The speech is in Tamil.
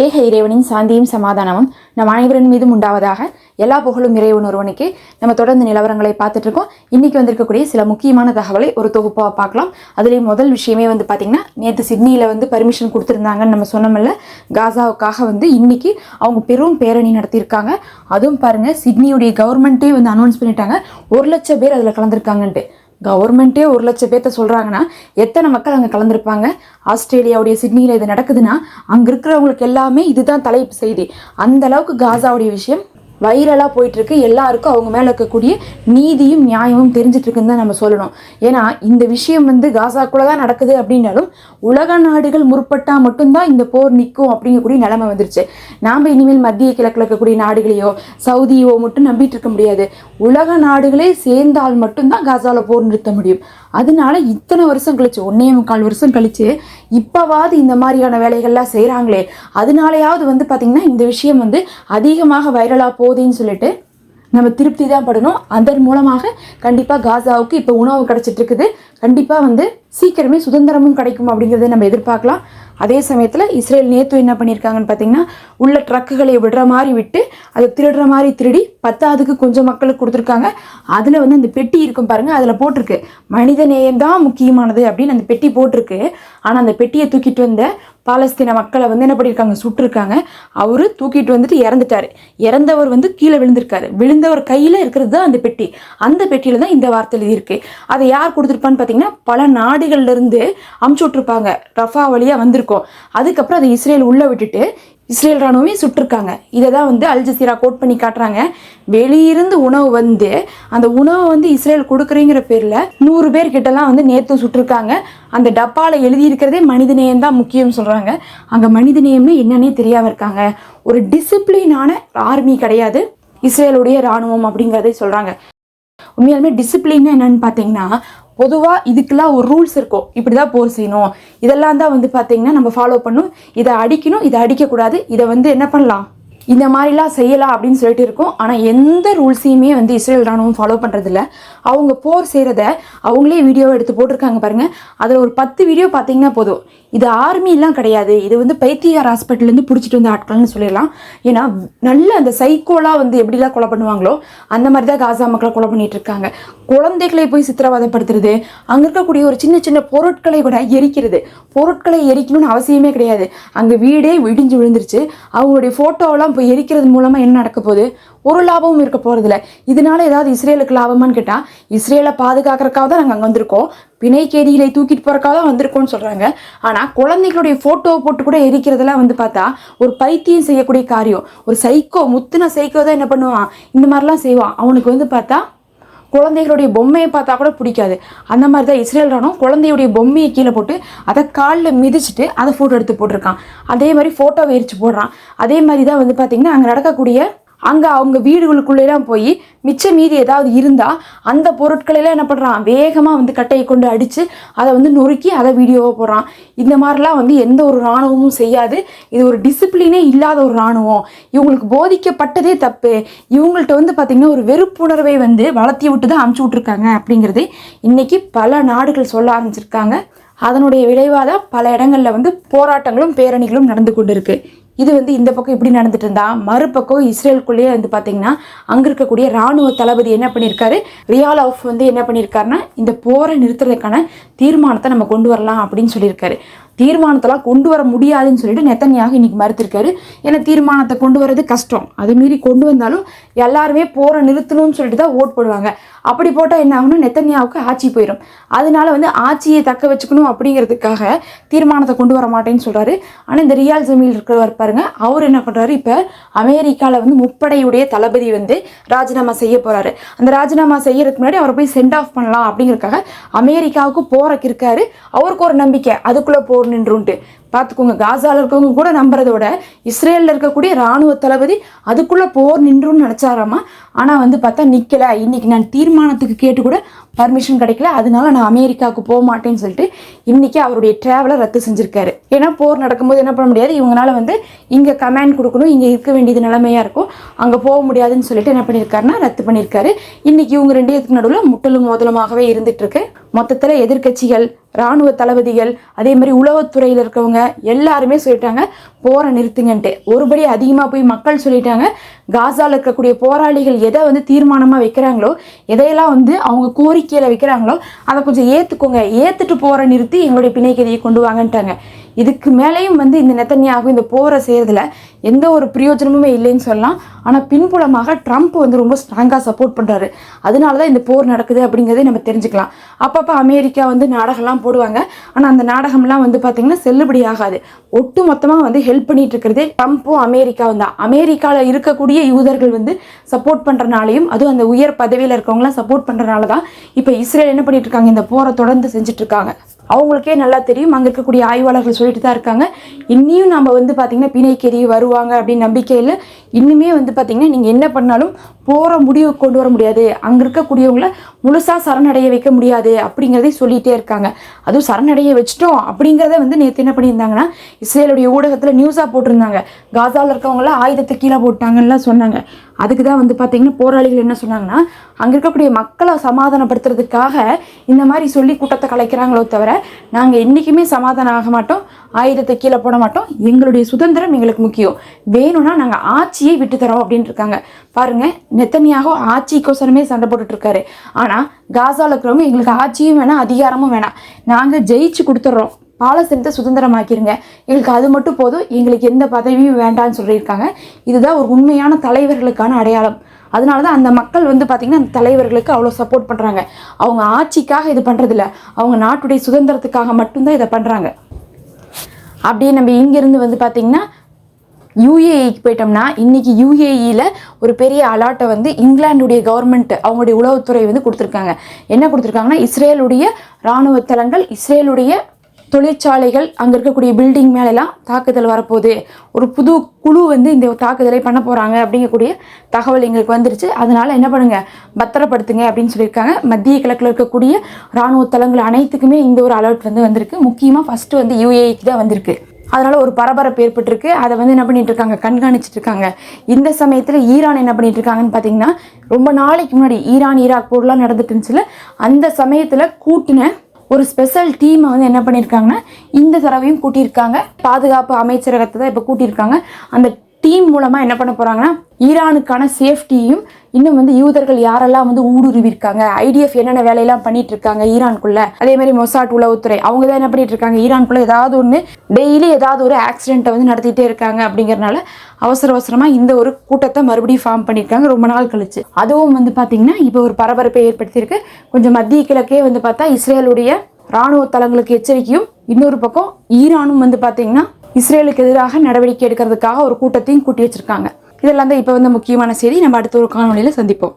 ஏக இறைவனின் சாந்தியும் சமாதானமும் நம் அனைவரின் மீதும் உண்டாவதாக எல்லா புகழும் இறைவன் ஒருவனுக்கு நம்ம தொடர்ந்து நிலவரங்களை பார்த்துட்டு இருக்கோம். வந்திருக்கக்கூடிய சில முக்கியமான தகவலை ஒரு தொகுப்பாக பார்க்கலாம். அதுலேயும் முதல் விஷயமே வந்து பார்த்திங்கன்னா நேற்று சிட்னியில் வந்து பர்மிஷன் கொடுத்துருந்தாங்கன்னு நம்ம சொன்னோம்ல காசாவுக்காக வந்து இன்னைக்கு அவங்க பெரும் பேரணி நடத்தியிருக்காங்க. அதுவும் பாருங்கள் சிட்னியுடைய கவர்மெண்ட்டே வந்து அனௌன்ஸ் பண்ணிட்டாங்க. ஒரு லட்சம் பேர் அதில் கலந்துருக்காங்கன்ட்டு. கவர்மெண்ட்டே ஒரு லட்சம் பேர்த்த சொல்கிறாங்கன்னா எத்தனை மக்கள் அங்கே கலந்துருப்பாங்க? ஆஸ்திரேலியாவுடைய சிட்னியில் இது நடக்குதுன்னா அங்கே இருக்கிறவங்களுக்கு எல்லாமே இதுதான் தலைப்பு செய்தி. அந்த அளவுக்கு காசாவுடைய விஷயம் வைரலாக போயிட்டுருக்கு. எல்லாருக்கும் அவங்க மேலே இருக்கக்கூடிய நீதியும் நியாயமும் தெரிஞ்சிட்ருக்குன்னு தான் நம்ம சொல்லணும். ஏன்னா இந்த விஷயம் வந்து காசாக்குள்ளே தான் நடக்குது அப்படின்னாலும் உலக நாடுகள் முற்பட்டால் மட்டும்தான் இந்த போர் நிற்கும் அப்படிங்கக்கூடிய நிலைமை வந்துருச்சு. நாம் இனிமேல் மத்திய கிழக்கில் இருக்கக்கூடிய நாடுகளையோ சவுதியோ மட்டும் நம்பிட்டு இருக்க முடியாது. உலக நாடுகளே சேர்ந்தால் மட்டும்தான் காசாவில் போர் நிறுத்த முடியும். அதனால இத்தனை வருஷம் கழிச்சு ஒன்னே முக்கால் வருஷம் கழிச்சு இப்போவாவது இந்த மாதிரியான வேலைகள்லாம் செய்கிறாங்களே அதனாலையாவது வந்து பார்த்திங்கன்னா இந்த விஷயம் வந்து அதிகமாக வைரலாக போதேன்னு சொல்லிட்டு நம்ம திருப்தி தான் படணும். அதன் மூலமாக கண்டிப்பாக காசாவுக்கு இப்போ உணவு கிடச்சிட்ருக்குது கண்டிப்பாக வந்து சீக்கிரமே சுதந்திரமும் கிடைக்கும் அப்படிங்கிறத நம்ம எதிர்பார்க்கலாம். அதே சமயத்தில் இஸ்ரேல் நேத்து என்ன பண்ணியிருக்காங்கன்னு பார்த்தீங்கன்னா உள்ள ட்ரக்குகளை விடுற மாதிரி விட்டு அதை திருடுற மாதிரி திருடி பத்தாவதுக்கு கொஞ்சம் மக்களுக்கு கொடுத்துருக்காங்க. அதில் வந்து அந்த பெட்டி இருக்கும் பாருங்கள் அதில் போட்டிருக்கு. மனித நேயம் தான் முக்கியமானது அப்படின்னு அந்த பெட்டி போட்டிருக்கு. ஆனால் அந்த பெட்டியை தூக்கிட்டு வந்த பாலஸ்தீன மக்களை வந்து என்ன பண்ணியிருக்காங்க சுட்டிருக்காங்க. அவர் தூக்கிட்டு வந்துட்டு இறந்துட்டாரு. இறந்தவர் வந்து கீழே விழுந்திருக்காரு. விழுந்தவர் கையில் இருக்கிறது தான் அந்த பெட்டி. அந்த பெட்டியில் தான் இந்த வார்த்தை எழுதியிருக்கு. அதை யார் கொடுத்துருப்பான்னு பார்த்தீங்கன்னா பல நாடுகள்லேருந்து அமுச்சு விட்ருப்பாங்க ரஃபா வழியாக வந்திருக்கோம். அதுக்கப்புறம் அதை இஸ்ரேல் உள்ளே விட்டுட்டு இஸ்ரேல் ராணுவமே சுட்டிருக்காங்க. இதை தான் வந்து அல்ஜசீரா கோட் பண்ணி காட்டுறாங்க. வெளியிருந்து உணவு வந்து அந்த உணவை வந்து இஸ்ரேல் கொடுக்குறேங்கிற பேரில் நூறு பேர் கிட்டலாம் வந்து நேற்று சுட்டிருக்காங்க. அந்த டப்பாவில் எழுதியிருக்கிறதே மனிதநேயம் தான் முக்கியம் சொல்கிறாங்க அங்கே மனிதநேயம்னு என்னன்னே தெரியாமல் இருக்காங்க. ஒரு டிசிப்ளினான ஆர்மி கிடையாது. இஸ்ரேலுடைய ராணுவம் அப்படிங்கிறதை சொல்கிறாங்க உண்மையாலுமே டிசிப்ளின்னா என்னன்னு பார்த்தீங்கன்னா பொதுவாக இதுக்கெல்லாம் ஒரு ரூல்ஸ் இருக்கும். இப்படி தான் போர் செய்யணும். இதெல்லாம் தான் வந்து பார்த்தீங்கன்னா நம்ம ஃபாலோ பண்ணும். இதை அடிக்கணும் இதை அடிக்கக்கூடாது. இதை வந்து என்ன பண்ணலாம்? இந்த மாதிரிலாம் செய்யலாம் அப்படின்னு சொல்லிட்டு இருக்கோம். ஆனால் எந்த ரூல்ஸையுமே வந்து இஸ்ரேல் ராணுவம் ஃபாலோ பண்ணுறதில்ல அவங்க போர் செய்கிறத அவங்களே வீடியோவை எடுத்து போட்டிருக்காங்க பாருங்கள் அதில் ஒரு பத்து வீடியோ பார்த்தீங்கன்னா போதும். இது ஆர்மிலாம் கிடையாது. இது வந்து பைத்தியார் ஹாஸ்பிட்டல்லேருந்து பிடிச்சிட்டு வந்த ஆட்கள்னு சொல்லிடலாம் ஏன்னா நல்ல அந்த சைக்கோலாக வந்து எப்படிலாம் கொலை பண்ணுவாங்களோ அந்த மாதிரி தான் காசா மக்களை கொலை பண்ணிகிட்டு இருக்காங்க. குழந்தைகளை போய் சித்திரவதைப்படுத்துறது அங்கே இருக்கக்கூடிய ஒரு சின்ன சின்ன பொருட்களை கூட எரிக்கிறது. பொருட்களை எரிக்கணும்னு அவசியமே கிடையாது. அங்கே வீடே இடிஞ்சு விழுந்துருச்சு. அவங்களுடைய ஃபோட்டோலாம் போய் எரிக்கிறது மூலமாக என்ன நடக்க போகுது? ஒரு லாபமும் இருக்க போகிறதில்ல இதனால ஏதாவது இஸ்ரேலுக்கு லாபமான்னு கேட்டால் இஸ்ரேலை பாதுகாக்கிறக்காக தான் நாங்கள் அங்கே வந்திருக்கோம். பிணை தூக்கிட்டு போகிறக்காக தான் வந்திருக்கோம்னு சொல்கிறாங்க ஆனால் குழந்தைகளுடைய ஃபோட்டோவை போட்டு கூட எரிக்கிறதெல்லாம் வந்து பார்த்தா ஒரு பைத்தியம் செய்யக்கூடிய காரியம். ஒரு சைக்கோ முத்துன சைக்கோ தான் என்ன பண்ணுவான்? இந்த மாதிரிலாம் செய்வான். அவனுக்கு வந்து பார்த்தா குழந்தைகளுடைய பொம்மையை பார்த்தா கூட பிடிக்காது. அந்த மாதிரி தான் இஸ்ரேல் ராணுவம் குழந்தையுடைய பொம்மையை கீழே போட்டு அதை காலில் மிதிச்சுட்டு அதை ஃபோட்டோ எடுத்து போட்டிருக்கான். அதே மாதிரி ஃபோட்டோவை எரிச்சு போடுறான். அதே மாதிரி தான் வந்து பார்த்திங்கன்னா அங்கே நடக்கக்கூடிய அங்கே அவங்க வீடுகளுக்குள்ளேலாம் போய் மிச்ச மீதி ஏதாவது இருந்தால் அந்த பொருட்களெல்லாம் என்ன பண்ணுறான் வேகமாக வந்து கட்டையை கொண்டு அடித்து அதை வந்து நொறுக்கி அதை வீடியோவாக போடுறான். இந்த மாதிரிலாம் வந்து எந்த ஒரு இராணுவமும் செய்யாது. இது ஒரு டிசிப்ளினே இல்லாத ஒரு இராணுவம். இவங்களுக்கு போதிக்கப்பட்டதே தப்பு. இவங்கள்ட்ட வந்து பார்த்திங்கன்னா ஒரு வெறுப்புணர்வை வந்து வளர்த்தி விட்டு தான் அமுச்சு விட்ருக்காங்க அப்படிங்கிறது இன்றைக்கி பல நாடுகள் சொல்ல ஆரம்பிச்சிருக்காங்க. அதனுடைய விளைவாக தான் பல இடங்களில் வந்து போராட்டங்களும் பேரணிகளும் நடந்து கொண்டு இருக்குது இது வந்து இந்த பக்கம் இப்படி நடந்துட்டு இருந்தா மறுபக்கம் இஸ்ரேலுக்குள்ளேயே வந்து பார்த்தீங்கன்னா அங்கே இருக்கக்கூடிய ராணுவ தளபதி என்ன பண்ணியிருக்காரு ரியால் ஆஃப் வந்து என்ன பண்ணியிருக்காருன்னா இந்த போரை நிறுத்துறதுக்கான தீர்மானத்தை நம்ம கொண்டு வரலாம் அப்படின்னு சொல்லியிருக்காரு. தீர்மானத்தெல்லாம் கொண்டு வர முடியாதுன்னு சொல்லிட்டு நெத்தனியாக இன்னைக்கு மறுத்திருக்காரு. ஏன்னா தீர்மானத்தை கொண்டு வரது கஷ்டம். அது மீறி கொண்டு வந்தாலும் எல்லாருமே போரை நிறுத்தணும்னு சொல்லிட்டு தான் ஓட் போடுவாங்க. அப்படி போட்டால் என்ன ஆகும்னா நெத்தனியாவுக்கு ஆட்சி போயிடும் அதனால வந்து ஆட்சியை தக்க வச்சுக்கணும் அப்படிங்கிறதுக்காக தீர்மானத்தை கொண்டு வர மாட்டேன்னு சொல்கிறாரு ஆனால் இந்த ரியால் ஜமீல் இருக்கிறவர் பாருங்க அவர் என்ன பண்ணுறாரு இப்போ அமெரிக்காவில் வந்து முப்படையுடைய தளபதி வந்து ராஜினாமா செய்ய போகிறாரு அந்த ராஜினாமா செய்யறதுக்கு முன்னாடி அவரை போய் சென்ட் ஆஃப் பண்ணலாம் அப்படிங்கிறதுக்காக அமெரிக்காவுக்கு போறக்கு இருக்காரு. அவருக்கு ஒரு நம்பிக்கை. அதுக்குள்ளே போகணும் நின்றுன்ட்டு பார்த்துக்கோங்க காசால இருக்கவங்க கூட நம்புறத விட இஸ்ரேலில் இருக்கக்கூடிய ராணுவ தளபதி அதுக்குள்ளே போர் நின்றுன்னு நினச்சாராமா? ஆனால் வந்து பார்த்தா நிற்கலை இன்னைக்கு நான் தீர்மானத்துக்கு கேட்டு கூட பர்மிஷன் கிடைக்கல. அதனால நான் அமெரிக்காவுக்கு போக மாட்டேன்னு சொல்லிட்டு இன்றைக்கி அவருடைய ட்ராவலை ரத்து செஞ்சுருக்காரு. ஏன்னா போர் நடக்கும்போது என்ன பண்ண முடியாது? இவங்களால வந்து இங்கே கமாண்ட் கொடுக்கணும். இங்கே இருக்க வேண்டியது நிலைமையாக இருக்கும். அங்கே போக முடியாதுன்னு சொல்லிட்டு என்ன பண்ணியிருக்காருன்னா ரத்து பண்ணியிருக்காரு இன்னைக்கு இவங்க ரெண்டு பேருக்கு நடுவில் முட்டலும் மோதலமாகவே இருந்துகிட்ருக்கு மொத்தத்தில் எதிர்க்கட்சிகள் இராணுவ தளபதிகள் அதே மாதிரி உளவுத்துறையில் இருக்கவங்க எல்லாருமே சொல்லிட்டாங்க போரை நிறுத்துங்கன்ட்டு. ஒருபடி அதிகமாக போய் மக்கள் சொல்லிட்டாங்க காசாவில் இருக்கக்கூடிய போராளிகள் எதை வந்து தீர்மானமாக வைக்கிறாங்களோ எதையெல்லாம் வந்து அவங்க கோரிக்கையில் வைக்கிறாங்களோ அதை கொஞ்சம் ஏற்றுக்கோங்க ஏற்றுட்டு போரை நிறுத்தி எங்களுடைய பிணைக்கதையை கொண்டு வாங்கன்ட்டாங்க. இதுக்கு மேலேயும் வந்து இந்த நெத்தனியாகும் இந்த போரை செய்கிறதுல எந்த ஒரு பிரயோஜனமுமே இல்லைன்னு சொல்லலாம். ஆனால் பின்புலமாக ட்ரம்ப் வந்து ரொம்ப ஸ்ட்ராங்காக சப்போர்ட் பண்ணுறாரு அதனால தான் இந்த போர் நடக்குது அப்படிங்கிறதை நம்ம தெரிஞ்சுக்கலாம். அப்பப்போ அமெரிக்கா வந்து நாடகம்லாம் போடுவாங்க. ஆனால் அந்த நாடகம்லாம் வந்து பார்த்திங்கன்னா செல்லுபடி ஆகாது. ஒட்டு மொத்தமாக வந்து ஹெல்ப் பண்ணிட்டு இருக்கிறதே ட்ரம்ப்பும் அமெரிக்காவும் தான். அமெரிக்காவில் இருக்கக்கூடிய யூதர்கள் வந்து சப்போர்ட் பண்ணுறனாலையும் அதுவும் அந்த உயர் பதவியில் இருக்கவங்களாம் சப்போர்ட் பண்ணுறனால தான் இப்போ இஸ்ரேல் என்ன பண்ணிட்டு இருக்காங்க? இந்த போரை தொடர்ந்து செஞ்சுட்டு இருக்காங்க. அவங்களுக்கே நல்லா தெரியும். அங்கே இருக்கக்கூடிய ஆய்வாளர்கள் சொல்லிட்டு தான் இருக்காங்க. இன்னியும் நம்ம வந்து பார்த்திங்கன்னா பிணைக்கேரி வருவாங்க அப்படின்னு நம்பிக்கையில் இன்னுமே வந்து பார்த்திங்கன்னா நீங்கள் என்ன பண்ணாலும் போகிற முடிவு கொண்டு வர முடியாது. அங்கே இருக்கக்கூடியவங்கள முழுசாக சரணடைய வைக்க முடியாது அப்படிங்கிறதையும் சொல்லிகிட்டே இருக்காங்க. அதுவும் சரணடைய வச்சிட்டோம் அப்படிங்கிறத வந்து நேற்று என்ன பண்ணியிருந்தாங்கன்னா இஸ்ரேலுடைய ஊடகத்தில் நியூஸாக போட்டிருந்தாங்க. காசாவில் இருக்கவங்களாம் ஆயுதத்தை கீழே போட்டாங்கலாம் சொன்னாங்க. அதுக்கு தான் வந்து பார்த்திங்கன்னா போராளிகள் என்ன சொன்னாங்கன்னா அங்கே இருக்கக்கூடிய மக்களை சமாதானப்படுத்துறதுக்காக இந்த மாதிரி சொல்லி கூட்டத்தை கலைக்கிறாங்களோ தவிர நாங்கள் என்றைக்குமே சமாதானம் ஆக மாட்டோம் ஆயுதத்தை கீழே போட மாட்டோம். எங்களுடைய சுதந்திரம் எங்களுக்கு முக்கியம். வேணும்னா நாங்கள் ஆட்சியை விட்டு தரோம் அப்படின்னு இருக்காங்க. பாருங்கள் நெத்தனியாக ஆட்சிக்கோசரமே சண்டை போட்டுட்ருக்காரு ஆனால் காசாவில் இருக்கிறவங்க எங்களுக்கு ஆட்சியும் வேணாம் அதிகாரமும் வேணாம். நாங்கள் ஜெயிச்சு கொடுத்துட்றோம் பாலஸ்தீனத்தை சுதந்திரமாக்கிருங்க. எங்களுக்கு அது மட்டும் போதும். எங்களுக்கு எந்த பதவியும் வேண்டாம்னு சொல்லியிருக்காங்க. இதுதான் ஒரு உண்மையான தலைவர்களுக்கான அடையாளம். அதனால தான் அந்த மக்கள் வந்து பார்த்திங்கன்னா அந்த தலைவர்களுக்கு அவ்வளோ சப்போர்ட் பண்ணுறாங்க அவங்க ஆட்சிக்காக இது பண்ணுறதில்ல அவங்க நாட்டுடைய சுதந்திரத்துக்காக மட்டும்தான் இதை பண்ணுறாங்க அப்படியே நம்ம இங்கேருந்து வந்து பார்த்திங்கன்னா யூஏஇக்கு போயிட்டோம்னா இன்றைக்கி யூஏஇயில் ஒரு பெரிய அலாட்டை வந்து இங்கிலாந்துடைய கவர்மெண்ட் அவங்களுடைய உளவுத்துறை வந்து கொடுத்துருக்காங்க. என்ன கொடுத்துருக்காங்கன்னா இஸ்ரேலுடைய இராணுவ தளங்கள் இஸ்ரேலுடைய தொழிற்சாலைகள் அங்கே இருக்கக்கூடிய பில்டிங் மேலெல்லாம் தாக்குதல் வரப்போகுது. ஒரு புது குழு வந்து இந்த தாக்குதலை பண்ண போகிறாங்க அப்படிங்கக்கூடிய தகவல் எங்களுக்கு வந்துருச்சு. அதனால் என்ன பண்ணுங்கள் பத்திரப்படுத்துங்க அப்படின்னு சொல்லியிருக்காங்க. மத்திய கிழக்கில் இருக்கக்கூடிய இராணுவ தளங்கள் அனைத்துக்குமே இந்த ஒரு அலர்ட் வந்து வந்திருக்கு. முக்கியமாக ஃபஸ்ட்டு வந்து யூஏஇக்கு தான் வந்திருக்கு. அதனால் ஒரு பரபரப்பு ஏற்பட்டிருக்கு. அதை வந்து என்ன பண்ணிட்டு இருக்காங்க? கண்காணிச்சிட்டு இருக்காங்க. இந்த சமயத்தில் ஈரான் என்ன பண்ணிட்டு இருக்காங்கன்னு பார்த்தீங்கன்னா ரொம்ப நாளைக்கு முன்னாடி ஈரான் ஈராக் போர்லாம் நடந்துட்டு இருந்துச்சுல அந்த சமயத்தில் கூட்டின ஒரு ஸ்பெஷல் டீமை வந்து என்ன பண்ணியிருக்காங்கன்னா இந்த தடவையும் கூட்டியிருக்காங்க. பாதுகாப்பு அமைச்சரகத்தை தான் இப்போ கூட்டியிருக்காங்க. அந்த டீம் மூலமாக என்ன பண்ண போகிறாங்கன்னா ஈரானுக்கான சேஃப்டியும் இன்னும் வந்து யூதர்கள் யாரெல்லாம் வந்து ஊடுருவிருக்காங்க ஐடிஎஃப் என்னென்ன வேலையெல்லாம் பண்ணிட்டு இருக்காங்க ஈரானுக்குள்ளே அதே மாதிரி மொசாட் உளவுத்துறை அவங்க தான் என்ன பண்ணிட்டு இருக்காங்க ஈரானுக்குள்ளே ஏதாவது ஒன்று டெய்லி ஏதாவது ஒரு ஆக்சிடென்ட்டை வந்து நடத்திட்டே இருக்காங்க அப்படிங்கறனால அவசர அவசரமாக இந்த ஒரு கூட்டத்தை மறுபடியும் ஃபார்ம் பண்ணியிருக்காங்க ரொம்ப நாள் கழிச்சு. அதுவும் வந்து பார்த்தீங்கன்னா இப்போ ஒரு பரபரப்பை ஏற்படுத்தியிருக்கு. கொஞ்சம் மத்திய கிழக்கே வந்து பார்த்தா இஸ்ரேலுடைய ராணுவ தளங்களுக்கு எச்சரிக்கையும் இன்னொரு பக்கம் ஈரானும் வந்து பார்த்தீங்கன்னா இஸ்ரேலுக்கு எதிராக நடவடிக்கை எடுக்கிறதுக்காக ஒரு கூட்டத்தையும் கூட்டி வச்சிருக்காங்க. இதெல்லாம் தான் இப்போ வந்து முக்கியமான செய்தி. நம்ம அடுத்த ஒரு காணொலியில் சந்திப்போம்.